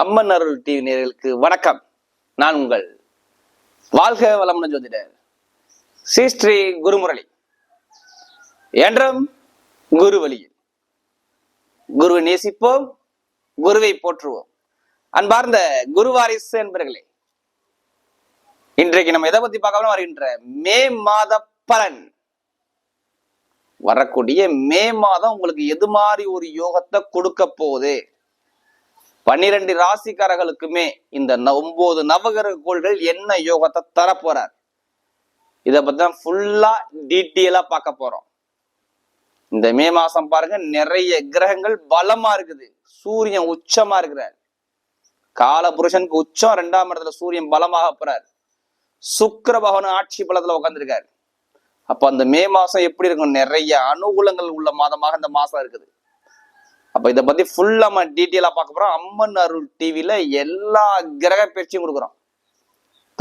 அம்மன் அருள் TV நேர்களுக்கு வணக்கம். நான் உங்கள் வாழ்க வளமுடன் ஜோதிடர் ஸ்ரீ ஸ்ரீ குருமுரளி. என்றும் குரு வழியில் குருவை நேசிப்போம் குருவை போற்றுவோம். அன்பார்ந்த குருவாரிசு என்பர்களே இன்றைக்கு நம்ம எதை பத்தி பார்க்கலாம் வருகின்ற மே மாத பலன். வரக்கூடிய மே மாதம் உங்களுக்கு எது மாதிரி ஒரு யோகத்தை கொடுக்க போகுது? பன்னிரண்டு ராசிக்காரர்களுக்குமே இந்த ந- ஒன்பது நவகிரக கோள்கள் என்ன யோகத்தை தரப்போறார். இதை பத்தி தான் ஃபுல்லா டீட்டெயிலா பார்க்க போறோம். இந்த மே மாசம் பாருங்க நிறைய கிரகங்கள் பலமா இருக்குது. சூரியன் உச்சமா இருக்கிறார். கால புருஷனுக்கு உச்சம் ரெண்டாம் இடத்துல சூரியன் பலமாக போறார். சுக்கர பகவான் ஆட்சி பலத்துல உட்காந்துருக்காரு அப்ப அந்த மே மாசம் எப்படி இருக்கும்? நிறைய அனுகூலங்கள் உள்ள மாதமாக இந்த மாசம் இருக்குது. அப்ப இதை பத்தி ஃபுல்லா நம்ம டீட்டெயிலா பார்க்க போறோம். அம்மன் அருள் டிவியில் எல்லா கிரக பயிற்சியும் கொடுக்குறோம்.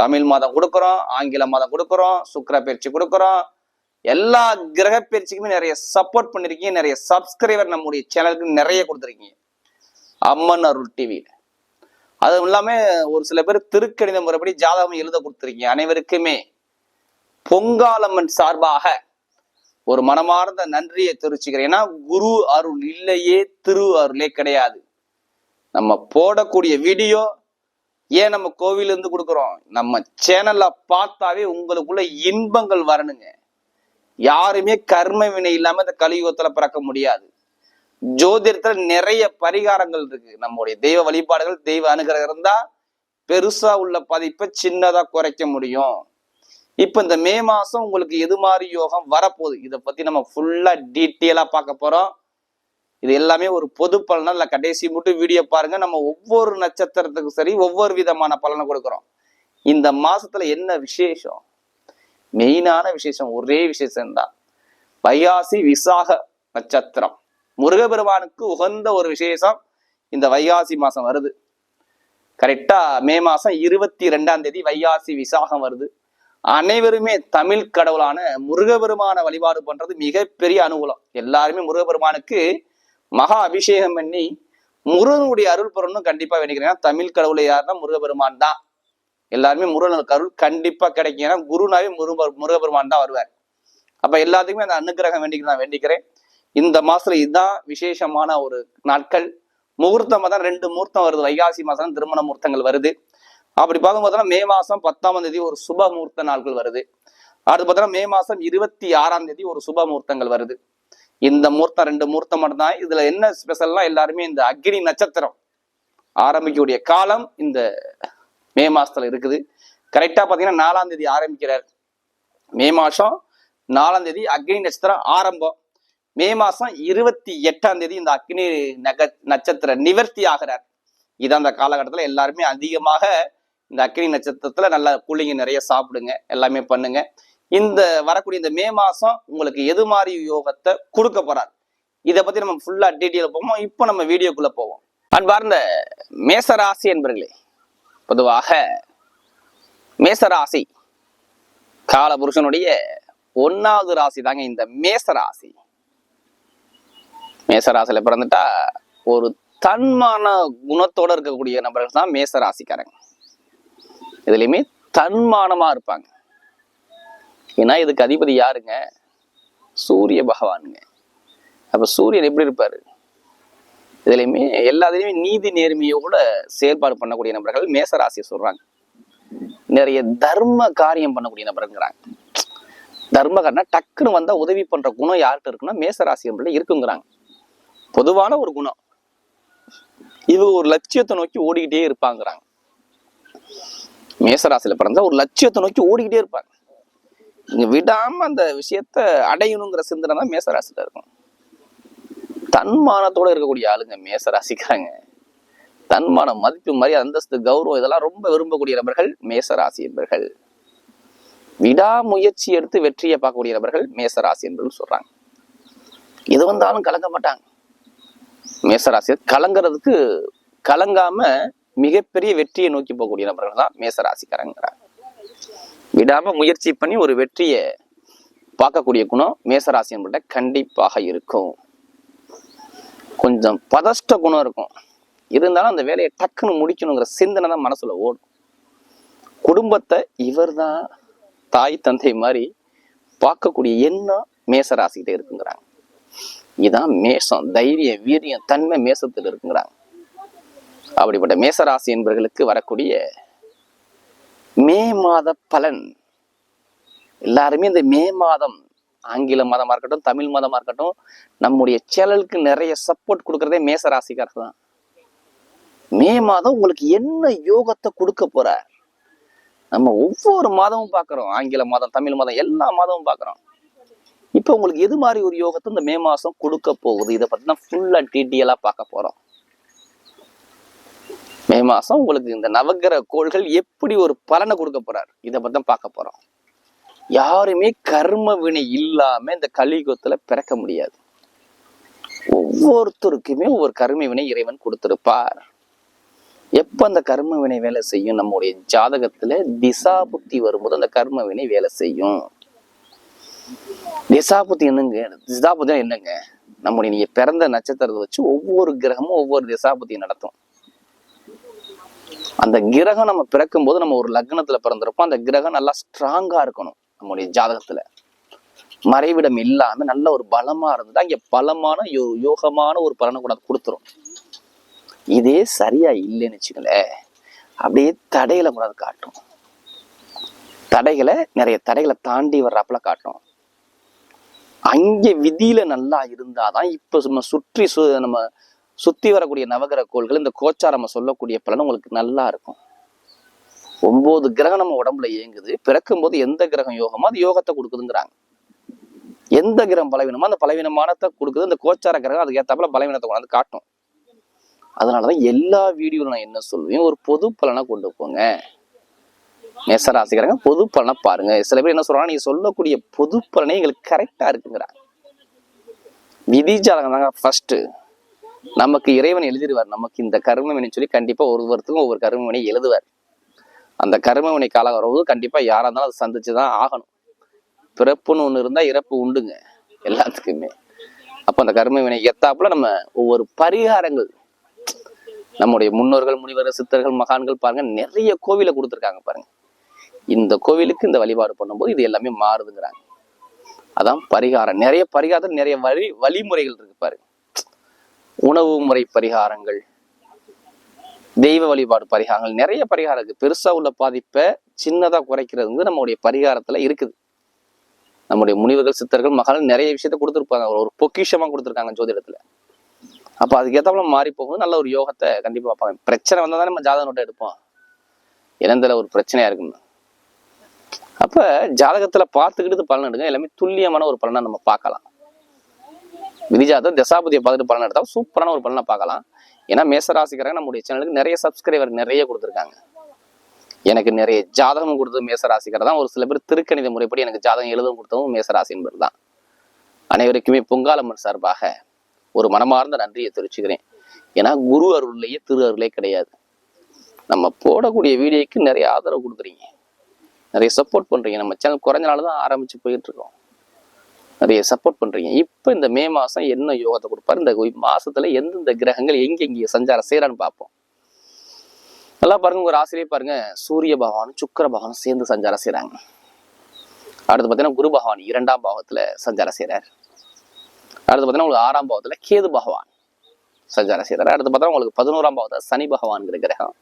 தமிழ் மாதம் கொடுக்குறோம் ஆங்கில மாதம் கொடுக்குறோம் சுக்கிர பயிற்சி கொடுக்குறோம். எல்லா கிரக பயிற்சிக்குமே நிறைய சப்போர்ட் பண்ணிருக்கீங்க. நிறைய சப்ஸ்கிரைபர் நம்முடைய சேனலுக்கு நிறைய கொடுத்துருக்கீங்க. அம்மன் அருள் டிவியில அதுவும் இல்லாமல் ஒரு சில பேர் திருக்கணித முறைப்படி ஜாதகம் எழுத கொடுத்துருக்கீங்க. அனைவருக்குமே பொங்காலம்மன் சார்பாக ஒரு மனமார்ந்த நன்றியை தெரிவிச்சுக்கிறேன். ஏன்னா குரு அருள் இல்லையே திரு அருளே கிடையாது. நம்ம போடக்கூடிய வீடியோ ஏன் நம்ம கோவிலேருந்து கொடுக்குறோம்? நம்ம சேனல்ல பார்த்தாவே உங்களுக்குள்ள இன்பங்கள் வரணுங்க. யாருமே கர்ம வினை இல்லாம இந்த கலியுகத்துல பிறக்க முடியாது. ஜோதிடத்துல நிறைய பரிகாரங்கள் இருக்கு. நம்முடைய தெய்வ வழிபாடுகள் தெய்வ அனுகிரகம் இருந்தா பெருசா உள்ள பதிப்பை சின்னதா குறைக்க முடியும். இப்ப இந்த மே மாசம் உங்களுக்கு எது மாதிரி யோகம் வரப்போகுது? இதை பத்தி நம்ம ஃபுல்லா டீட்டெயிலா பார்க்க போறோம். இது எல்லாமே ஒரு பொது பலனா இல்லை கடைசி மட்டும் வீடியோ பாருங்க. நம்ம ஒவ்வொரு நட்சத்திரத்துக்கும் சரி ஒவ்வொரு விதமான பலனை கொடுக்குறோம். இந்த மாசத்துல என்ன விசேஷம்? மெயினான விசேஷம் ஒரே விசேஷம்தான். வையாசி வைகாசி விசாக நட்சத்திரம். முருகபெருமானுக்கு உகந்த ஒரு விசேஷம் இந்த வைகாசி மாசம் வருது. கரெக்டா மே மாசம் இருபத்தி ரெண்டாம் தேதி வைகாசி விசாகம் வருது. அனைவருமே தமிழ் கடவுளான முருகபெருமான வழிபாடு பண்றது மிகப்பெரிய அனுகூலம். எல்லாருமே முருகபெருமானுக்கு மகா அபிஷேகம் பண்ணி முருகனுடைய அருள் பெறணும் கண்டிப்பா வேண்டிக்கிறேன். ஏன்னா தமிழ் கடவுளை யாருன்னா முருகபெருமான் தான். எல்லாருமே முருகனுக்கு அருள் கண்டிப்பா கிடைக்கும். ஏன்னா குருனாவே முருக முருகபெருமான் தான் வருவார். அப்ப எல்லாத்துக்குமே அந்த அனுக்கிரகம் வேண்டிக்கிறேன் நான் வேண்டிக்கிறேன். இந்த மாசத்துல இதுதான் விசேஷமான ஒரு நாட்கள். முகூர்த்தம் தான் ரெண்டு முகூர்த்தம் வருது. வைகாசி மாசம் திருமண முகூர்த்தங்கள் வருது. அப்படி பார்க்கும்போது மே மாசம் பத்தாம் தேதி ஒரு சுப முகூர்த்த நாட்கள் வருது. அடுத்து பார்த்தோம்னா மே மாசம் இருபத்தி ஆறாம் தேதி ஒரு சுப முகூர்த்தங்கள் வருது. இந்த முகூர்த்தம் ரெண்டு முகூர்த்தம் மட்டும்தான். இதுல என்ன ஸ்பெஷல்னா எல்லாருமே இந்த அக்னி நட்சத்திரம் ஆரம்பிக்கக்கூடிய காலம் இந்த மே மாசத்துல இருக்குது. கரெக்டா பாத்தீங்கன்னா நாலாம் தேதி ஆரம்பிக்கிறார். மே மாசம் நாலாம் தேதி அக்னி நட்சத்திரம் ஆரம்பம். மே மாசம் இருபத்தி எட்டாம் தேதி இந்த அக்னி நக நட்சத்திர நிவர்த்தி ஆகிறார். இது அந்த காலகட்டத்தில் எல்லாருமே அதிகமாக இந்த அக்னி நட்சத்திரத்துல நல்லா கூலிங்க நிறைய சாப்பிடுங்க எல்லாமே பண்ணுங்க. இந்த வரக்கூடிய இந்த மே மாசம் உங்களுக்கு எது மாதிரி யோகத்தை கொடுக்க போறார்? இதை பத்தி நம்ம ஃபுல்லா டீட்டெயில் போவோம் இப்போ நம்ம வீடியோக்குள்ள போவோம். அன்பார்ந்த மேசராசி என்பர்களே பொதுவாக மேசராசி காலபுருஷனுடைய ஒன்னாவது ராசி தாங்க இந்த மேசராசி. மேசராசியில பிறந்துட்டா ஒரு தன்மான குணத்தோட இருக்கக்கூடிய நபர்கள் தான் மேசராசிக்காரங்க. இதுலயுமே தன்மானமா இருப்பாங்க. ஏன்னா இதுக்கு அதிபதி யாருங்க? சூரிய பகவானுங்க. அப்ப சூரியன் எப்படி இருப்பாரு? இதுலயுமே எல்லாத்துலயுமே நீதி நேர்மையோட செயல்பாடு பண்ணக்கூடிய நபர்கள் மேசராசியை சொல்றாங்க. நிறைய தர்ம காரியம் பண்ணக்கூடிய நபருங்கிறாங்க தர்மகாரனா டக்குன்னு வந்தா உதவி பண்ற குணம் யார்கிட்ட இருக்குன்னா மேசராசி நம்மள்ட்ட இருக்குங்கிறாங்க. பொதுவான ஒரு குணம். இவங்க ஒரு லட்சியத்தை நோக்கி ஓடிக்கிட்டே இருப்பாங்கிறாங்க. மேசராசியில பிறந்தா ஒரு லட்சியத்தை நோக்கி ஓடிக்கிட்டே இருப்பாங்க. நீங்க விடாம அந்த விஷயத்த அடையணுங்கிற சிந்தனை தான் மேசராசியில் இருக்கும். தன்மானத்தோட இருக்கக்கூடிய ஆளுங்க மேசராசிக்காரங்க. தன்மானம் மதிப்பு மாதிரி அந்தஸ்து கௌரவம் இதெல்லாம் ரொம்ப விரும்பக்கூடிய நபர்கள் மேசராசி என்பர்கள். விடாமுயற்சி எடுத்து வெற்றியை பார்க்கக்கூடிய நபர்கள் மேசராசி என்பர்கள் சொல்றாங்க. இது வந்தாலும் கலங்க மாட்டாங்க. மேசராசி கலங்கிறதுக்கு கலங்காம மிகப்பெரிய வெற்றியை நோக்கி போகக்கூடிய நபர்கள் தான் மேசராசிக்காரங்கிறாங்க விடாம முயற்சி பண்ணி ஒரு வெற்றியை பார்க்கக்கூடிய குணம் மேசராசி என்பட்ட கண்டிப்பாக இருக்கும். கொஞ்சம் பதஷ்ட குணம் இருக்கும். இருந்தாலும் அந்த வேலையை டக்குன்னு முடிக்கணுங்கிற சிந்தனை தான் மனசுல ஓடும். குடும்பத்தை இவர்தான் தாய் தந்தை மாதிரி பார்க்கக்கூடிய எண்ணம் மேசராசிக்கிட்டே இருக்குங்கிறாங்க. இதுதான் மேசம் தைரியம் வீரியம் தன்மை மேசத்தில் இருக்குங்கிறாங்க. அப்படிப்பட்ட மேசராசி என்பவர்களுக்கு வரக்கூடிய மே மாத பலன். எல்லாருமே இந்த மே மாதம் ஆங்கில மதமாக இருக்கட்டும் தமிழ் மதமா இருக்கட்டும் நம்முடைய சேனலுக்கு நிறைய சப்போர்ட் கொடுக்குறதே மேச ராசிக்காரர் தான். மே மாதம் உங்களுக்கு என்ன யோகத்தை கொடுக்க போறார்? நம்ம ஒவ்வொரு மாதமும் பார்க்குறோம். ஆங்கில மாதம் தமிழ் மாதம் எல்லா மாதமும் பார்க்குறோம். இப்போ உங்களுக்கு எது மாதிரி ஒரு யோகத்தை இந்த மே மாதம் கொடுக்க போகுது? இதை பத்தி ஃபுல்லாக டீட்டெயிலாக பார்க்க போறோம். மே மாசம் உங்களுக்கு இந்த நவக்கிரக கோள்கள் எப்படி ஒரு பலனை கொடுக்க போறார்? இதை பத்தி தான் பார்க்க போறோம். யாருமே கர்ம வினை இல்லாம இந்த கலியுகத்துல பிறக்க முடியாது. ஒவ்வொருத்தருக்குமே ஒவ்வொரு கர்ம வினை இறைவன் கொடுத்திருப்பார். எப்ப அந்த கர்ம வினை வேலை செய்யும்? நம்முடைய ஜாதகத்துல திசா புத்தி வரும்போது அந்த கர்ம வினை வேலை செய்யும். திசா புத்தி என்னங்க? திசாபுத்தி என்னங்க? நம்முடைய நீங்க பிறந்த நட்சத்திரத்தை வச்சு ஒவ்வொரு கிரகமும் ஒவ்வொரு திசாபுத்தி நடத்தும். அந்த கிரகம் நம்ம பிறக்கும் போது நம்ம ஒரு லக்னத்துல பிறந்திருப்போம். அந்த கிரகம் நல்லா ஸ்ட்ராங்கா இருக்கணும் நம்முடைய ஜாதகத்துல. மறைவிடம் இல்லாம நல்ல ஒரு பலமா இருந்ததா இங்க பலமான யோ- யோகமான ஒரு பலனை கூட கொடுத்துரும். இதே சரியா இல்லைன்னு வச்சுங்களேன் அப்படியே தடைகளை கூட அது காட்டும். தடைகளை நிறைய தடைகளை தாண்டி வர்றாப்புல காட்டும். அங்கே விதியில நல்லா இருந்தாதான் இப்ப நம்ம சுற்றி சு நம்ம சுத்தி வரக்கூடிய நவகிரக கோள்கள் இந்த கோச்சாரம் நம்ம சொல்லக்கூடிய பலன் உங்களுக்கு நல்லா இருக்கும். ஒன்பது கிரகம் நம்ம உடம்புல இயங்குது. பிறக்கும் போது எந்த கிரகம் யோகமோ அது யோகத்தை கொடுக்குதுங்கிறாங்க. எந்த கிரகம் பலவீனமோ அந்த பலவீனமானத்தை கொடுக்குது. இந்த கோச்சார கிரகம் அதுக்கு ஏத்தாப்புல பலவீனத்தை கொண்டாந்து காட்டும். அதனாலதான் எல்லா வீடியோவில் நான் என்ன சொல்லுவேன் ஒரு பொது பலனை கொண்டு போங்க. மேசராசிக்காரங்க பொது பலனை பாருங்க. சில பேர் என்ன சொல்றாங்க நீங்க சொல்லக்கூடிய பொது பலனே எங்களுக்கு கரெக்டா இருக்குங்கிறாங்க. விதி ஜாதகம் தாங்க ஃபர்ஸ்ட் நமக்கு இறைவன் எழுதிடுவார். நமக்கு இந்த கர்மவினை சொல்லி கண்டிப்பா ஒருவருத்துக்கும் ஒவ்வொரு கர்மவினை எழுதுவார். அந்த கர்மவினை காலம் வரும்போது கண்டிப்பா யாரா இருந்தாலும் அதை சந்திச்சுதான் ஆகணும். பிறப்புன்னு ஒண்ணு இருந்தா இறப்பு உண்டுங்க எல்லாத்துக்குமே. அப்ப அந்த கர்மவினை எத்தாப்புல நம்ம ஒவ்வொரு பரிகாரங்கள் நம்முடைய முன்னோர்கள் முனிவர்கள் சித்தர்கள் மகான்கள் பாருங்க நிறைய கோவிலை கொடுத்துருக்காங்க பாருங்க. இந்த கோவிலுக்கு இந்த வழிபாடு பண்ணும்போது இது எல்லாமே மாறுதுங்கிறாங்க. அதான் பரிகாரம். நிறைய பரிகாரம் நிறைய வழி வழிமுறைகள் இருக்கு பாருங்க. உணவு முறை பரிகாரங்கள் தெய்வ வழிபாடு பரிகாரங்கள் நிறைய பரிகாரம் இருக்கு. பெருசா உள்ள பாதிப்பை சின்னதா குறைக்கிறது வந்து நம்மளுடைய பரிகாரத்துல இருக்குது. நம்முடைய முனிவர்கள் சித்தர்கள் மகள் நிறைய விஷயத்த கொடுத்துருப்பாங்க. ஒரு பொக்கிஷமா கொடுத்துருக்காங்க ஜோதிடத்துல. அப்போ அதுக்கு ஏத்தாப்புல மாறி போகும்போது நல்ல ஒரு யோகத்தை கண்டிப்பா பார்ப்பாங்க. பிரச்சனை வந்தால் தான் நம்ம ஜாதக நோட்டை எடுப்போம். இனந்தில ஒரு பிரச்சனையா இருக்குன்னு அப்ப ஜாதகத்துல பார்த்துக்கிட்டு பலன் எடுங்க. எல்லாமே துல்லியமான ஒரு பலனை நம்ம பார்க்கலாம். விதிஜாதம் தசாபதியை பார்த்துட்டு பலன் எடுத்தால் சூப்பரான ஒரு பலனை பார்க்கலாம். ஏன்னா மேசராசிக்காரங்க நம்முடைய சேனலுக்கு நிறைய சப்ஸ்கிரைபர் நிறைய கொடுத்துருக்காங்க. எனக்கு நிறைய ஜாதகம் கொடுத்தது மேசராசிக்காரர் தான். ஒரு சில பேர் திருக்கணித முறைப்படி எனக்கு ஜாதகம் எழுதவும் கொடுத்ததும் மேசராசி என்பது தான். அனைவருக்குமே பொங்காலம்மன் சார்பாக ஒரு மனமார்ந்த நன்றியை தெரிவிச்சுக்கிறேன். ஏன்னா குரு அருள்லையே திரு அருளே கிடையாது. நம்ம போடக்கூடிய வீடியோக்கு நிறைய ஆதரவு கொடுக்குறீங்க. நிறைய சப்போர்ட் பண்ணுறீங்க நம்ம சேனல் குறைஞ்ச நாள் தான் ஆரம்பித்து போயிட்டு இருக்கோம். நிறைய சப்போர்ட் பண்றீங்க. இப்போ இந்த மே மாசம் என்ன யோகத்தை கொடுப்பாரு? இந்த மாசத்துல எந்தெந்த கிரகங்கள் எங்கெங்க சஞ்சாரம் செய்யறான்னு பார்ப்போம். நல்லா பாருங்க ஒரு ஆசிரியர் பாருங்க. சூரிய பகவானும் சுக்கிர பகவானும் சேர்ந்து சஞ்சாரம் செய்யறாங்க அடுத்து பார்த்தீங்கன்னா குரு பகவான் இரண்டாம் பாவத்துல சஞ்சாரம் செய்யறாரு அடுத்து பார்த்தீங்கன்னா உங்களுக்கு ஆறாம் பாவத்துல கேது பகவான் சஞ்சாரம் செய்கிறார் அடுத்து பார்த்தா உங்களுக்கு பதினோராம் பாவத்தில் சனி பகவான்கிற கிரகம்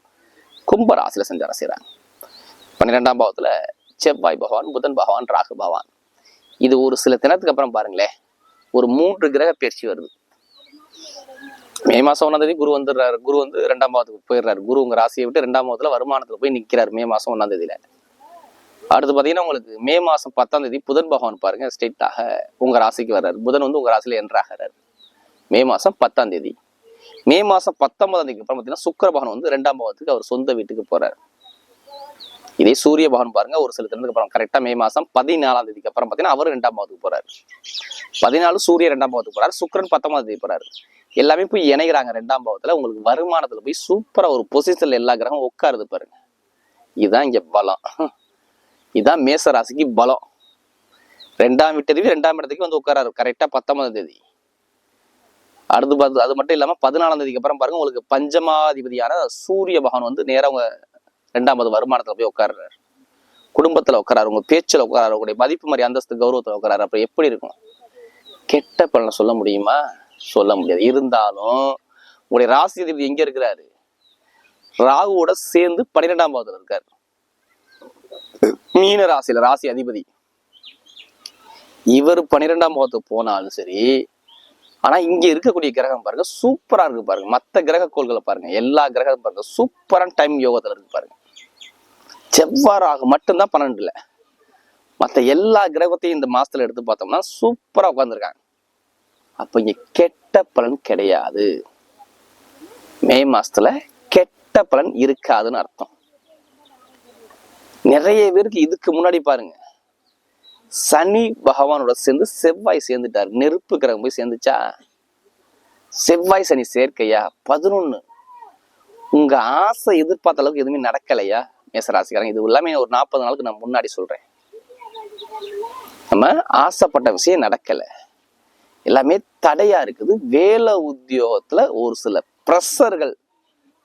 கும்ப ராசியில் சஞ்சாரம் செய்கிறாங்க பன்னிரெண்டாம் பாவத்துல செவ்வாய் பகவான் புதன் பகவான் ராகு பகவான். இது ஒரு சில தினத்துக்கு அப்புறம் பாருங்களேன் ஒரு மூன்று கிரக பயிற்சி வருது. மே மாசம் ஒன்றாந்தேதி குரு வந்துடுறாரு. குரு வந்து ரெண்டாம் பாவத்துக்கு போயிடுறாரு. குரு உங்க ராசியை விட்டு ரெண்டாம் பாவத்துல வருமானத்துல போய் நிக்கிறாரு மே மாசம் ஒன்றாந்தேதியில் தேதியில. அடுத்து பாத்தீங்கன்னா உங்களுக்கு மே மாசம் பத்தாம் தேதி புதன் பகவான் பாருங்க ஸ்ட்ரெயிட்டாக உங்க ராசிக்கு வர்றாரு. புதன் வந்து உங்க ராசியில என்றாகிறாரு மே மாசம் பத்தாம் தேதி. மே மாசம் பத்தொன்பதாம் தேதிக்கு அப்புறம் பாத்தீங்கன்னா சுக்கர பகவான் வந்து ரெண்டாம் பாவத்துக்கு அவர் சொந்த வீட்டுக்கு போறாரு. இதே சூரிய பகவான் பாருங்க ஒரு சில தினத்துக்கு அப்புறம் கரெக்டா மே மாசம் பதினாலாம் தேதிக்கு அப்புறம் பாத்தீங்கன்னா அவர் ரெண்டாம் பாவத்துக்கு போறாரு. பதினாலு சூரிய ரெண்டாம் பாவத்துக்கு போறாரு சுக்ரன் பத்தொன்பதாம் தேதி போறாரு. எல்லாமே போய் இணைகிறாங்க ரெண்டாம் பாவத்துல உங்களுக்கு வருமானத்துல போய் சூப்பரா ஒரு பொசிஷன்ல எல்லா கிரகம் உட்காருது பாருங்க. இதுதான் இங்க பலம். இதுதான் மேச ராசிக்கு பலம். ரெண்டாம் தேதி ரெண்டாம் இடத்துக்கு வந்து உட்காராரு கரெக்டா பத்தொன்பதாம் தேதி. அடுத்து பார்த்து அது மட்டும் இல்லாம பதினாலாம் தேதிக்கு அப்புறம் பாருங்க உங்களுக்கு பஞ்சமாதிபதியான சூரிய பகவான் வந்து நேரா உங்க ரெண்டாவது வருமானத்துல போய் உட்காடுறாரு குடும்பத்தில் உட்காராரு உங்க பேச்சில் உட்காராரு உங்களுடைய மதிப்பு மாதிரி அந்தஸ்து கௌரவத்தில் உட்காராரு அப்புறம் எப்படி இருக்கும்? கெட்ட பலனை சொல்ல முடியுமா? சொல்ல முடியாது. இருந்தாலும் உங்களுடைய ராசி அதிபதி எங்க இருக்கிறாரு? ராகுவோட சேர்ந்து பன்னிரெண்டாம் பாவத்தில் இருக்காரு. மீன ராசியில ராசி அதிபதி. இவர் பன்னிரெண்டாம் பாவத்துக்கு போனாலும் சரி ஆனா இங்க இருக்கக்கூடிய கிரகம் பாருங்க சூப்பரா இருக்கு பாருங்க. மத்த கிரக கோள்களை பாருங்க எல்லா கிரகம் பாருங்க சூப்பரான டைம் யோகத்துல இருக்கு பாருங்க. செவ்வாறாக மட்டும்தான் பன்னெண்டுல. மற்ற எல்லா கிரகத்தையும் இந்த மாசத்துல எடுத்து பார்த்தோம்னா சூப்பரா உட்காந்துருக்காங்க அப்ப இங்க கெட்ட பலன் கிடையாது. மே மாசத்துல கெட்ட பலன் இருக்காதுன்னு அர்த்தம். நிறைய பேருக்கு இதுக்கு முன்னாடி பாருங்க. சனி பகவானோட சேர்ந்து செவ்வாய் சேர்ந்துட்டாரு. நெருப்பு கிரகம் போய் சேர்ந்துச்சா? செவ்வாய் சனி சேர்க்கையா? பதினொன்னு. உங்க ஆசை எதிர்பார்த்த அளவுக்கு எதுவுமே நடக்கலையா? மேசராசிக்காரங்க இது எல்லாமே ஒரு நாற்பது நாளுக்கு நான் முன்னாடி சொல்கிறேன் நம்ம ஆசைப்பட்ட விஷயம் நடக்கலை. எல்லாமே தடையாக இருக்குது. வேலை உத்தியோகத்தில் ஒரு சில ப்ரெஷர்கள்.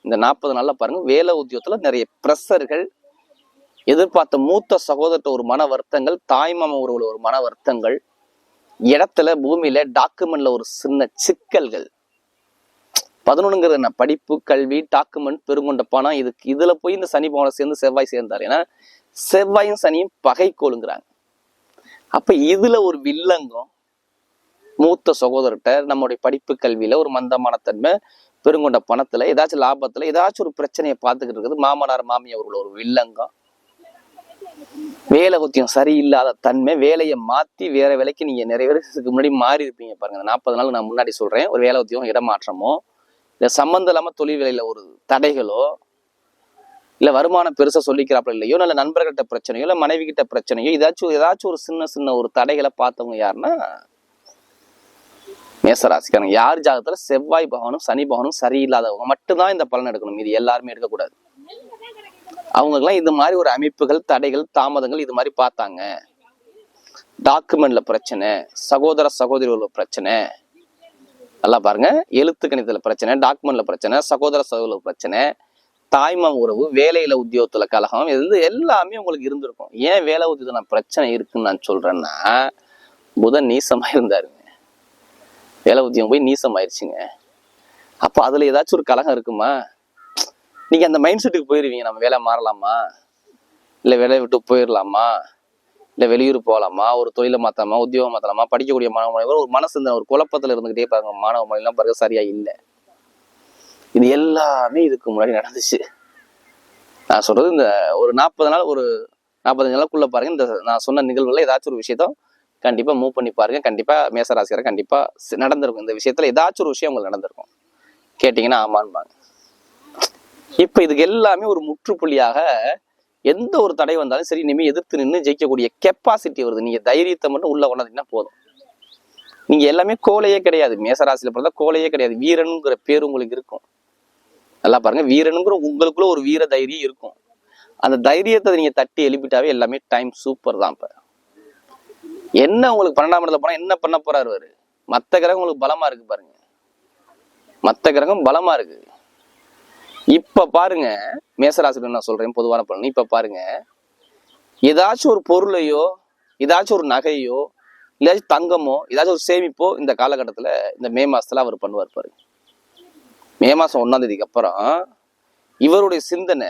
இந்த நாற்பது நாளில் பாருங்கள் வேலை உத்தியோகத்தில் நிறைய ப்ரெஷர்கள். எதிர்பார்த்த மூத்த சகோதரத்தை ஒரு மன வருத்தங்கள் தாய்மாம ஒரு ஒரு மன வருத்தங்கள். இடத்துல பூமியில டாக்குமெண்ட்ல ஒரு சின்ன சிக்கல்கள். பதினொன்றுங்கிறது என்ன படிப்பு கல்வி டாக்குமெண்ட் பெருங்கொண்ட பணம் இதுக்கு இதுல போய் இந்த சனி பவனை சேர்ந்து செவ்வாய் சேர்ந்தார். ஏன்னா செவ்வாயும் சனியும் பகை கோளுங்கிறாங்க அப்ப இதுல ஒரு வில்லங்கம் மூத்த சகோதரர்கிட்ட நம்முடைய படிப்பு கல்வியில ஒரு மந்தமான தன்மை பெருங்கொண்ட பணத்துல ஏதாச்சும் லாபத்துல ஏதாச்சும் ஒரு பிரச்சனையை பார்த்துக்கிட்டு இருக்குது மாமனார் மாமி அவர்கள் ஒரு வில்லங்கம். வேலை குத்தியம் சரியில்லாத தன்மை வேலையை மாத்தி வேற வேலைக்கு நீங்க நிறைய பேருக்கு முன்னாடி மாறி இருப்பீங்க பாருங்க நாற்பது நாள் நான் முன்னாடி சொல்றேன் ஒரு வேலை குத்தியம் இடமாற்றமோ இல்லை சம்பந்தம் இல்லாம தொழில் வேலையில ஒரு தடைகளோ இல்ல வருமானம் பெருசா சொல்லிக்கிறாப்புல இல்லையோ இல்லை நண்பர்கிட்ட பிரச்சனையோ இல்ல மனைவி கிட்ட பிரச்சனையோ ஏதாச்சும் ஏதாச்சும் ஒரு சின்ன சின்ன ஒரு தடைகளை பார்த்தவங்க யாருன்னா மேசராசிக்காரங்க. யார் ஜாதகத்துல செவ்வாய் பகவானும் சனி பகவானும் சரியில்லாதவங்க மட்டும்தான் இந்த பலன் எடுக்கணும். இது எல்லாருமே எடுக்கக்கூடாது. அவங்களுக்குலாம் இந்த மாதிரி ஒரு அமைப்புகள் தடைகள் தாமதங்கள் இது மாதிரி பார்த்தாங்க. டாக்குமெண்ட்ல பிரச்சனை சகோதர சகோதரிகளோட பிரச்சனை நல்லா பாருங்க. எழுத்து கணிதத்துல பிரச்சனை டாக்குமெண்ட்ல பிரச்சனை சகோதர சகோதர பிரச்சனை தாய்மாம் உறவு வேலையில உத்தியோகத்துல கலகம் இது எல்லாமே உங்களுக்கு இருந்திருக்கும். ஏன் வேலை உத்தியோகத்துல பிரச்சனை இருக்குன்னு நான் சொல்றேன்னா புதன் நீசமா இருந்தாருங்க. வேலை உத்தியோகம் போய் நீசம் ஆயிடுச்சுங்க அப்போ அதுல ஏதாச்சும் ஒரு கலகம் இருக்குமா? நீங்க அந்த மைண்ட் செட்டுக்கு போயிருவீங்க. நம்ம வேலை மாறலாமா? இல்லை வேலையை விட்டு போயிடலாமா இல்லை வெளியூர் போகலாமா ஒரு தொழிலை மாற்றலாமா உத்தியோகம் மாற்றலாமா படிக்கக்கூடிய மாணவ மாணவர்கள் ஒரு மனசு இந்த ஒரு குழப்பத்தில் இருந்துகிட்டே பாருங்க. மாணவ மாணவெல்லாம் பாருங்க சரியா இல்லை. இது எல்லாமே இதுக்கு முன்னாடி நடந்துச்சு. நான் சொல்றது இந்த ஒரு நாற்பது நாள் ஒரு நாற்பத்தஞ்சு நாளுக்குள்ள பாருங்க. இந்த நான் சொன்ன நிகழ்வுல ஏதாச்சும் ஒரு விஷயத்த கண்டிப்பா மூவ் பண்ணி பாருங்க. கண்டிப்பா மேசராசிகரை கண்டிப்பா நடந்திருக்கும். இந்த விஷயத்துல ஏதாச்சும் ஒரு விஷயம் உங்களுக்கு நடந்திருக்கும். கேட்டீங்கன்னா ஆமான்பாங்க இப்ப இதுக்கு எல்லாமே ஒரு முற்றுப்புள்ளியாக எந்த ஒரு தடை வந்தாலும் சரி இனிமேல் எதிர்த்து நின்று ஜெயிக்கக்கூடிய கெப்பாசிட்டி வருது. நீங்கள் தைரியத்தை மட்டும் உள்ளே கொண்டாதீங்கன்னா போதும். நீங்கள் எல்லாமே கோலையே கிடையாது. மேசராசியில் பிறந்தா கோலையே கிடையாது. வீரனுங்கிற பேர் உங்களுக்கு இருக்கும். நல்லா பாருங்க. வீரனுங்கிற உங்களுக்குள்ள ஒரு வீர தைரியம் இருக்கும். அந்த தைரியத்தை நீங்கள் தட்டி எழுப்பிட்டாவே எல்லாமே டைம் சூப்பர் தான் இப்போ. என்ன உங்களுக்கு பன்னெண்டாம் இடத்துல போனால் என்ன பண்ண போறாரு மற்ற கிரகம் உங்களுக்கு பலமாக இருக்கு பாருங்க. மற்ற கிரகம் பலமா இருக்கு. இப்ப பாருங்க மேசராசிரியர் நான் சொல்றேன் பொதுவான பலன் இப்ப பாருங்க ஏதாச்சும் ஒரு பொருளையோ ஏதாச்சும் ஒரு நகையோ இல்லாச்சும் தங்கமோ ஏதாச்சும் ஒரு சேமிப்போ இந்த காலகட்டத்துல இந்த மே மாசத்துல அவர் பண்ணுவார் பாருங்க. மே மாசம் ஒன்னாம் தேதிக்கு அப்புறம் இவருடைய சிந்தனை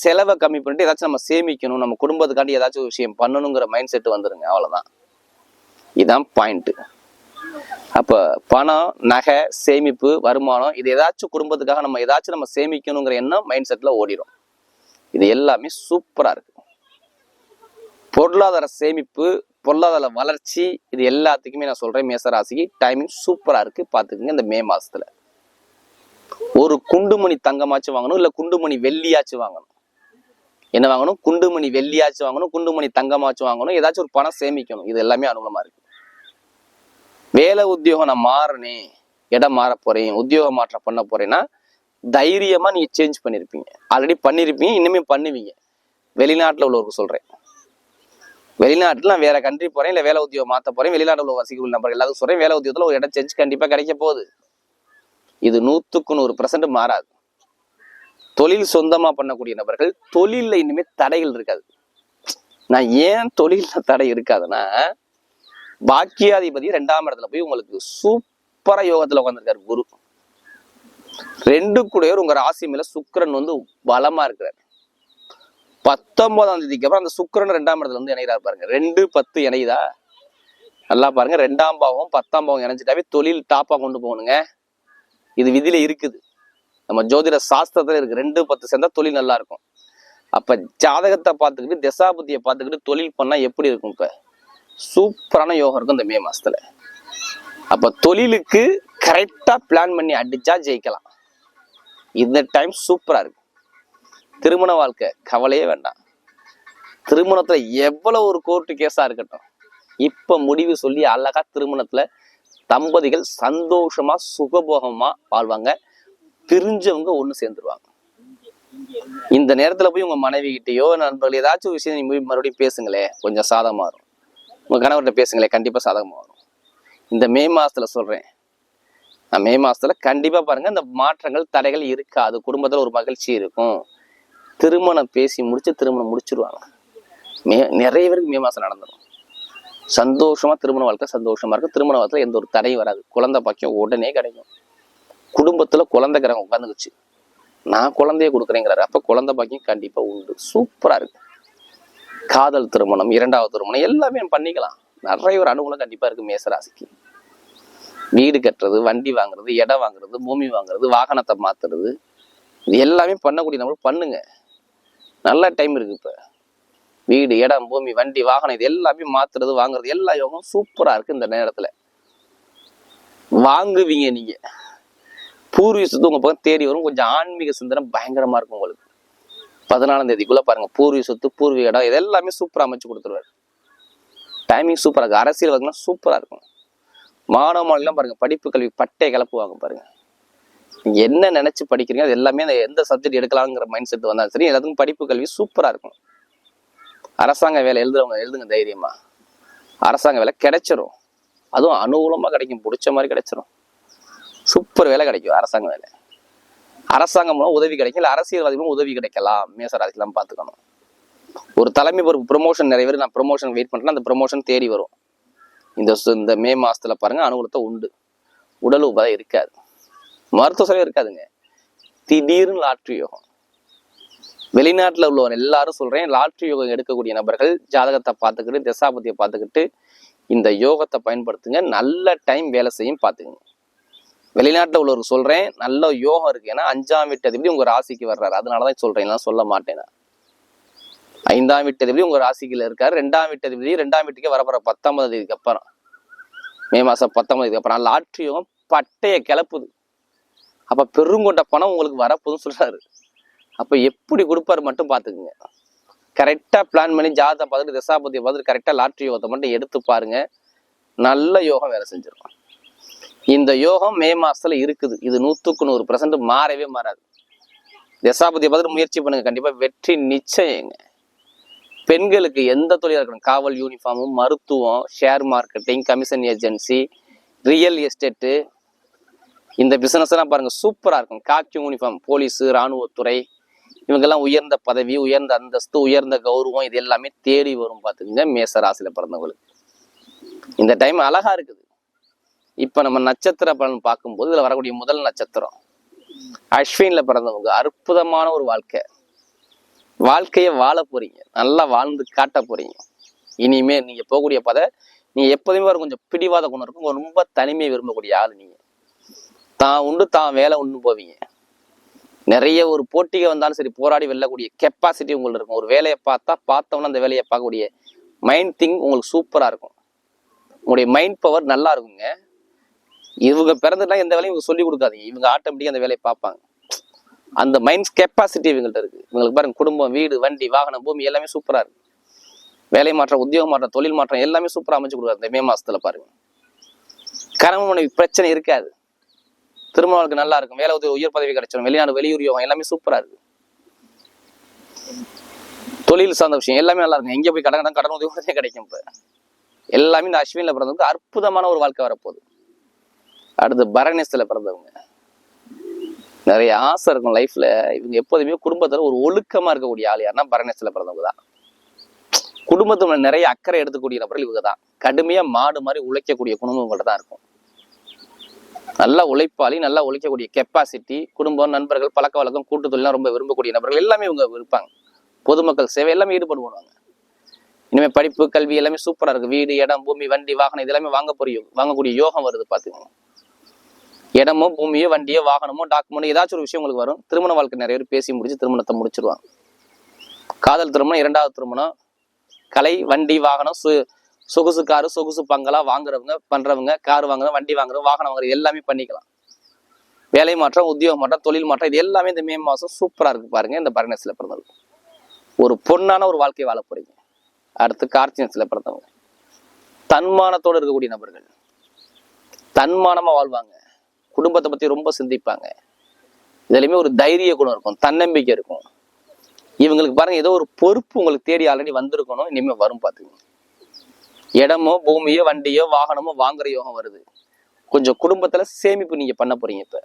செலவை கம்மி பண்ணிட்டு ஏதாச்சும் நம்ம சேமிக்கணும் நம்ம குடும்பத்துக்காண்டி ஏதாச்சும் ஒரு விஷயம் பண்ணணுங்கிற மைண்ட் செட் வந்துருங்க அவ்வளவுதான். இதுதான் பாயிண்ட்டு அப்ப பணம் நகை சேமிப்பு வருமானம் இது ஏதாச்சும் குடும்பத்துக்காக நம்ம ஏதாச்சும் நம்ம சேமிக்கணுங்கிற எண்ணம் மைண்ட் செட்ல ஓடிடும் இது எல்லாமே சூப்பரா இருக்கு. பொருளாதார சேமிப்பு பொருளாதார வளர்ச்சி இது எல்லாத்துக்குமே நான் சொல்றேன் மேசராசிக்கு டைமிங் சூப்பரா இருக்கு. பார்த்துக்குங்க இந்த மே மாசத்துல. ஒரு குண்டுமணி தங்கமாச்சும் வாங்கணும் இல்லை குண்டுமணி வெள்ளியாச்சும் வாங்கணும். என்ன வாங்கணும்? குண்டுமணி வெள்ளியாச்சும் வாங்கணும் குண்டுமணி தங்கமாச்சும் வாங்கணும் ஏதாச்சும் ஒரு பணம் சேமிக்கணும். இது எல்லாமே அனுகூலமாக இருக்கு. வேலை உத்தியோகம் நான் மாறினேன் இடம் மாற போறேன் உத்தியோக மாற்றம் பண்ண போறேன்னா தைரியமா நீங்க சேஞ்ச் பண்ணிருப்பீங்க. ஆல்ரெடி பண்ணிருப்பீங்க இனிமே பண்ணுவீங்க. வெளிநாட்டுல உள்ளவருக்கு சொல்றேன். வெளிநாட்டுல நான் வேற கண்ட்ரி போறேன் இல்ல வேலை உத்தியோகம் மாத்த போறேன் வெளிநாட்டுல உள்ள வசிகள் நம்பர் எல்லாரும் சொல்றேன் வேலை உத்தியோகத்துல ஒரு இடம் சேஞ்ச் கண்டிப்பா கிடைக்க போகுது. இது நூத்துக்கு நூறு பர்சன்ட் மாறாது. தொழில் சொந்தமா பண்ணக்கூடிய நபர்கள் தொழில்ல இனிமே தடைகள் இருக்காது. நான் ஏன் தொழில்ல தடை இருக்காதுன்னா பாக்கியாதிபதி ரெண்டாம் இடத்துல போய் உங்களுக்கு சூப்பர யோகத்துல உட்காந்துருக்காரு குரு. ரெண்டு கூடையோர் உங்க ராசி மேல சுக்கிரன் வந்து பலமா இருக்கிறார். பத்தொன்பதாம் தேதிக்கு அப்புறம் அந்த சுக்கரன் ரெண்டாம் இடத்துல வந்து இணைகிறார் பாருங்க. ரெண்டு பத்து இணையுதா? நல்லா பாருங்க. ரெண்டாம் பாவம் பத்தாம் பாவம் இணைஞ்சிட்டாவே தொழில் டாப்பா கொண்டு போகணுங்க. இது விதியில இருக்குது. நம்ம ஜோதிட சாஸ்திரத்துல இருக்கு. ரெண்டு பத்து சேர்ந்தா தொழில் நல்லா இருக்கும். அப்ப ஜாதகத்தை பார்த்துக்கிட்டு திசாபுத்தியை பார்த்துக்கிட்டு தொழில் பண்ணா எப்படி இருக்கும் இப்ப? சூப்பரான யோகம் இருக்கும் இந்த மே மாசத்துல. அப்ப தொழிலுக்கு கரெக்டா பிளான் பண்ணி அடிச்சா ஜெயிக்கலாம். இந்த டைம் சூப்பரா இருக்கு திருமண வாழ்க்கை கவலையே வேண்டாம். திருமணத்துல எவ்வளவு ஒரு கோர்ட்டு கேஸா இருக்கட்டும். இப்ப முடிவு சொல்லி அழகா திருமணத்துல தம்பதிகள் சந்தோஷமா சுகபோகமா வாழ்வாங்க. பிரிஞ்சவங்க ஒண்ணு சேர்ந்துருவாங்க. இந்த நேரத்துல போய் உங்க மனைவி கிட்டேயோ நண்பர்கள் ஏதாச்சும் விஷயம் மறுபடியும் பேசுங்களேன். கொஞ்சம் சாதமாக இருக்கும் உங்கள் கணவர்கிட்ட பேசுங்களேன் கண்டிப்பாக சாதகமாக வரும். இந்த மே மாதத்தில் சொல்கிறேன் நான் மே மாதத்தில் கண்டிப்பாக பாருங்கள் இந்த மாற்றங்கள் தடைகள் இருக்காது. குடும்பத்தில் ஒரு மகிழ்ச்சி இருக்கும். திருமணம் பேசி முடித்து திருமணம் முடிச்சிருவாங்க. மே நிறைய பேருக்கு மே மாதம் நடந்துடும் சந்தோஷமாக திருமண வாழ்க்கை சந்தோஷமாக இருக்கும். திருமண வாழ்க்கையில எந்த ஒரு தடையும் வராது. குழந்தை பாக்கியம் உடனே கிடைக்கும். குடும்பத்தில் குழந்தை கிரகம் உட்காந்துக்குச்சு நான் குழந்தைய கொடுக்குறேங்கிறாரு. அப்போ குழந்தை பாக்கியம் கண்டிப்பாக உண்டு. சூப்பராக இருக்குது காதல் திருமணம் இரண்டாவது திருமணம் எல்லாமே பண்ணிக்கலாம். நிறைய ஒரு அனுகூலம் கண்டிப்பா இருக்கு மேசராசிக்கு. வீடு கட்டுறது வண்டி வாங்குறது இடம் வாங்குறது பூமி வாங்குறது வாகனத்தை மாத்துறது இது எல்லாமே பண்ணக்கூடிய நம்மளுக்கு பண்ணுங்க. நல்ல டைம் இருக்கு இப்போ. வீடு இடம் பூமி வண்டி வாகனம் இது எல்லாமே மாத்துறது வாங்குறது எல்லா யோகம் சூப்பரா இருக்கு இந்த நேரத்துல. வாங்குவீங்க நீங்க. பூர்வீசத்து உங்கள் உங்க பக்கம் தேடி வரும் கொஞ்சம் ஆன்மீக சிந்தனை பயங்கரமா இருக்கும் உங்களுக்கு. பதினாலாம் தேதிக்குள்ள பாருங்க. பூர்வீக சொத்து பூர்வீக இடம் இது எல்லாமே சூப்பராக அமைச்சு கொடுத்துருவாரு. டைமிங் சூப்பராக இருக்கும். அரசியல் பார்த்தீங்கன்னா சூப்பராக இருக்கும். மாணவ மாணவிலாம் பாருங்க படிப்பு கல்வி பட்டை கிளப்புவாங்க பாருங்க. நீங்கள் என்ன நினைச்சு படிக்கிறீங்க அது எல்லாமே அந்த எந்த சப்ஜெக்ட் எடுக்கலாங்கிற மைண்ட் செட் வந்தாலும் சரி எல்லாத்துக்கும் படிப்பு கல்வி சூப்பராக இருக்கும். அரசாங்க வேலை எழுதுறவங்க எழுதுங்க தைரியமா. அரசாங்க வேலை கிடைச்சிரும். அதுவும் அனுகூலமாக கிடைக்கும் பிடிச்ச மாதிரி கிடைச்சிரும். சூப்பர் வேலை கிடைக்கும் அரசாங்க வேலை. அரசாங்கம் மூலம் உதவி கிடைக்கும். இல்லை அரசியல்வாதி மூலம் உதவி கிடைக்கலாம். மேசராசிலாம் பார்த்துக்கணும். ஒரு தலைமை பொறுப்பு ப்ரொமோஷன் நிறைய பேர் நான் ப்ரொமோஷன் வெயிட் பண்றேன். அந்த ப்ரொமோஷன் தேடி வரும். இந்த இந்த மே மாதத்தில் பாருங்கள் அனுகூலத்தை உண்டு. உடல் உபாதை இருக்காது. மருத்துவ செலவு இருக்காதுங்க. திடீர்னு லாட்ரி யோகம். வெளிநாட்டில் உள்ளவர் எல்லாரும் சொல்கிறேன் லாட்ரி யோகம் எடுக்கக்கூடிய நபர்கள் ஜாதகத்தை பார்த்துக்கிட்டு தசாபதியை பார்த்துக்கிட்டு இந்த யோகத்தை பயன்படுத்துங்க. நல்ல டைம் வேலை செய்யும் பார்த்துக்குங்க. வெளிநாட்டில் உள்ளவருக்கு சொல்கிறேன் நல்ல யோகம் இருக்கு. ஏன்னா அஞ்சாம் வீட்டு அதிபதி உங்கள் ராசிக்கு வர்றாரு? அதனாலதான் சொல்கிறேன் நான் சொல்ல மாட்டேன் நான். ஐந்தாம் வீட்டு அதிபதி உங்கள் ராசிக்கில் இருக்கார்? ரெண்டாம் வீட்டு அதிபதி ரெண்டாம் வீட்டுக்கே வரப்போற பத்தாம் தேதிக்கு அப்புறம். மே மாதம் பத்தாம் தேதிக்கு அப்புறம். லாட்ரி யோகம் பட்டையை கிளப்புது. அப்போ பெருங்கொண்ட பணம் உங்களுக்கு வரப்போதுன்னு சொல்கிறாரு அப்போ எப்படி கொடுப்பாரு மட்டும் பார்த்துக்குங்க. கரெக்டாக பிளான் பண்ணி ஜாதகம் பார்த்துட்டு திசாபதியை பார்த்துட்டு கரெக்டாக லாட்ரி யோகத்தை மட்டும் எடுத்து பாருங்கள் நல்ல யோகம் வேலை செஞ்சிருக்கோம். இந்த யோகம் மே மாசத்துல இருக்குது. இது நூத்துக்கு நூறு பர்சன்ட் மாறவே மாறாது. தசாபதியை பார்த்துட்டு முயற்சி பண்ணுங்க. கண்டிப்பா வெற்றி நிச்சயங்க. பெண்களுக்கு எந்த தொழிலாக இருக்கணும்? காவல் யூனிஃபார்மும் மருத்துவம் share marketing commission agency real estate இந்த பிசினஸ் பாருங்கள் சூப்பராக இருக்கும். காக்கி யூனிஃபார்ம் போலீஸு ராணுவத்துறை. இவங்கெல்லாம் உயர்ந்த பதவி உயர்ந்த அந்தஸ்து உயர்ந்த கௌரவம் இது எல்லாமே தேடி வரும் பார்த்துக்கோங்க மேசராசியில் பிறந்தவங்களுக்கு. இந்த டைம் அழகா இருக்குது. இப்போ நம்ம நட்சத்திர பலன் பார்க்கும்போது இதில் வரக்கூடிய முதல் நட்சத்திரம். அஸ்வினில் பிறந்தவங்க அற்புதமான ஒரு வாழ்க்கை. வாழ்க்கையை வாழ போறீங்க. நல்லா வாழ்ந்து காட்ட போறீங்க. இனிமே நீங்கள் போகக்கூடிய பதை நீங்கள் எப்போதுமே ஒரு கொஞ்சம் பிடிவாத குணம் இருக்கும். ரொம்ப தனிமையை விரும்பக்கூடிய ஆள் நீங்கள் தான் உண்டு தான் வேலை உண்டு போவீங்க. நிறைய ஒரு போட்டிகை வந்தாலும் சரி போராடி வெல்லக்கூடிய கெப்பாசிட்டி உங்களுக்கு இருக்கும். ஒரு வேலையை பார்த்தா பார்த்தோம்னா அந்த வேலையை பார்க்கக்கூடிய மைண்ட் திங்க் உங்களுக்கு சூப்பராக இருக்கும். உங்களுடைய மைண்ட் பவர் நல்லா இருக்குங்க. இவங்க பிறந்துட்டா எந்த வேலையும் இவங்க சொல்லி கொடுக்காதீங்க. இவங்க ஆட்டோமேட்டிக்காக அந்த வேலையை பார்ப்பாங்க. அந்த மைண்ட் கெப்பாசிட்டி இவங்கள்ட்ட இருக்கு. இவங்களுக்கு பாருங்க குடும்பம் வீடு வண்டி வாகனம் பூமி எல்லாமே சூப்பரா இருக்கு. வேலை மாற்றம் உத்தியோக மாற்றம் தொழில் மாற்றம் எல்லாமே சூப்பரா அமைச்சு கொடுக்காது. இந்த மே மாசத்துல பாருங்க. கரம மனைவி பிரச்சனை இருக்காது. திருமணங்களுக்கு நல்லா இருக்கும். வேலை உதவி உயர் பதவி கிடைச்சிடும் வெளிநாடு வெளியூர் யோகம் எல்லாமே சூப்பரா இருக்கு. தொழில் சார்ந்த விஷயம் எல்லாமே நல்லா இருக்கும். எங்க போய் கடன் கடன் கடன் உதவி கிடைக்கும் இப்ப. எல்லாமே இந்த அஸ்வினில் பிறந்தவங்க அற்புதமான ஒரு வாழ்க்கை வரப்போகுது. அடுத்து பரணேசத்தில் பிறந்தவங்க. நிறைய ஆசை இருக்கும் லைஃப்ல. இவங்க எப்போதுமே குடும்பத்துல ஒரு ஒழுக்கமா இருக்கக்கூடிய ஆள் யாருன்னா பரணேசத்தில் பிறந்தவங்க தான். குடும்பத்துல நிறைய அக்கறை எடுத்துக்கூடிய நபர்கள் இவங்க தான். கடுமையா மாடு மாதிரி உழைக்கக்கூடிய குடும்பம் தான் இருக்கும். நல்லா உழைப்பாளி நல்லா உழைக்கக்கூடிய கெப்பாசிட்டி குடும்பம் நண்பர்கள் பழக்க வழக்கம் கூட்டுத்தொழிலாம் ரொம்ப விரும்பக்கூடிய நபர்கள் எல்லாமே இவங்க இருப்பாங்க. பொதுமக்கள் சேவை எல்லாமே ஈடுபடுவாங்க இனிமே படிப்பு கல்வி எல்லாமே சூப்பரா இருக்கு. வீடு இடம் பூமி வண்டி வாகனம் இது எல்லாமே வாங்க போகிற வாங்கக்கூடிய யோகம் வருது பார்த்துக்கோங்க. இடமோ பூமியோ வண்டியோ வாகனமோ டாக்குமெண்ட் ஏதாச்சும் ஒரு விஷயம் உங்களுக்கு வரும். திருமண வாழ்க்கை நிறைய பேர் பேசி முடிச்சு திருமணத்தை முடிச்சிருவாங்க. காதல் திருமணம் இரண்டாவது திருமணம். கலை வண்டி வாகனம் சு சொகுசு காரு சொகுசு பங்களா வாங்குறவங்க பண்றவங்க கார் வாங்குறவங்க வண்டி வாங்குறவங்க வாகனம் வாங்குறது எல்லாமே பண்ணிக்கலாம். வேலை மாற்றம் உத்தியோக மாற்றம் தொழில் மாற்றம் இது எல்லாமே இந்த மே மாதம் சூப்பராக இருக்கு பாருங்க இந்த பரணசில பிறந்தது ஒரு பொண்ணான ஒரு வாழ்க்கை வாழ போறீங்க. அடுத்து கார்த்திகத்துல பிறந்தவங்க. தன்மானத்தோடு இருக்கக்கூடிய நபர்கள். தன்மானமாக வாழ்வாங்க. குடும்பத்தை பத்தி ரொம்ப சிந்திப்பாங்க. இதுலயுமே ஒரு தைரிய குணம் இருக்கும் தன்னம்பிக்கை இருக்கும். இவங்களுக்கு பாருங்க ஏதோ ஒரு பொறுப்பு உங்களுக்கு தேடி ஆல்ரெடி வந்திருக்கணும் இனிமே வரும் பாத்துக்கோங்க. இடமோ பூமியோ வண்டியோ வாகனமோ வாங்குற யோகம் வருது. கொஞ்சம் குடும்பத்துல சேமிப்பு நீங்க பண்ண போறீங்க இப்ப.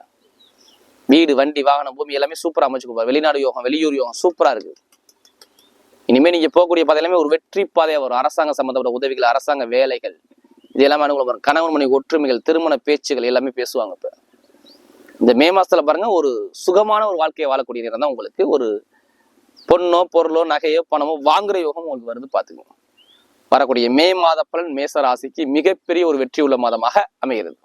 வீடு வண்டி வாகனம் பூமி எல்லாமே சூப்பரா அமைச்சுக்கோ வெளிநாடு யோகம் வெளியூர் யோகம் சூப்பரா இருக்கு இனிமே நீங்க போகக்கூடிய பாதை எல்லாமே ஒரு வெற்றி பாதையா வரும். அரசாங்க சம்பந்தப்பட்ட உதவிகள் அரசாங்க வேலைகள். இது எல்லாமே அனுகூலம் வரும் கணவன் மனைவி ஒற்றுமைகள் திருமண பேச்சுகள் எல்லாமே பேசுவாங்க இப்போ. இந்த மே மாசத்துல பாருங்க ஒரு சுகமான ஒரு வாழ்க்கையை வாழக்கூடிய நேரம் தான் உங்களுக்கு. ஒரு பொண்ணோ பொருளோ நகையோ பணமோ வாங்குற யோகம் உங்களுக்கு வருது பார்த்துக்கோங்க வரக்கூடிய மே மாத பலன் மேச ராசிக்கு மிகப்பெரிய ஒரு வெற்றி உள்ள மாதமாக அமைகிறது.